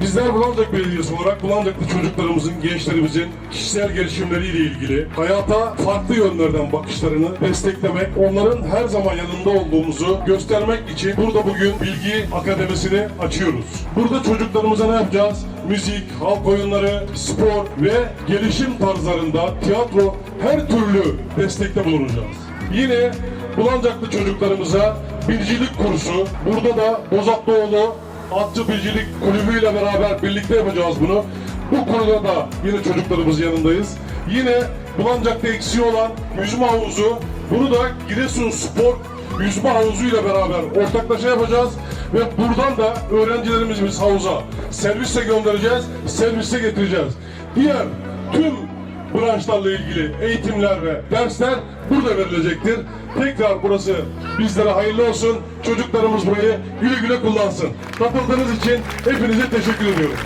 Bizler Bulancak Belediyesi olarak Bulancaklı çocuklarımızın, gençlerimizin kişisel gelişimleriyle ilgili hayata farklı yönlerden bakışlarını desteklemek, onların her zaman yanında olduğumuzu göstermek için burada bugün Bilgi Akademisini açıyoruz. Burada çocuklarımıza ne yapacağız? Müzik, halk oyunları, spor ve gelişim tarzlarında tiyatro her türlü destekte bulunacağız. Yine Bulancaklı çocuklarımıza bilicilik kursu, burada da Bozatlıoğlu Atçı Bilicilik Kulübü ile beraber birlikte yapacağız bunu. Bu konuda da yine çocuklarımız yanındayız. Yine Bulancak'ta eksiği olan yüzme havuzu, bunu da Giresun Spor Yüzme Havuzu ile beraber ortaklaşa yapacağız. Ve buradan da öğrencilerimizi biz havuza servise göndereceğiz, servise getireceğiz. Diğer tüm branşlarla ilgili eğitimler ve dersler burada verilecektir. Tekrar burası bizlere hayırlı olsun. Çocuklarımız burayı güle güle kullansın. Katıldığınız için hepinize teşekkür ediyorum.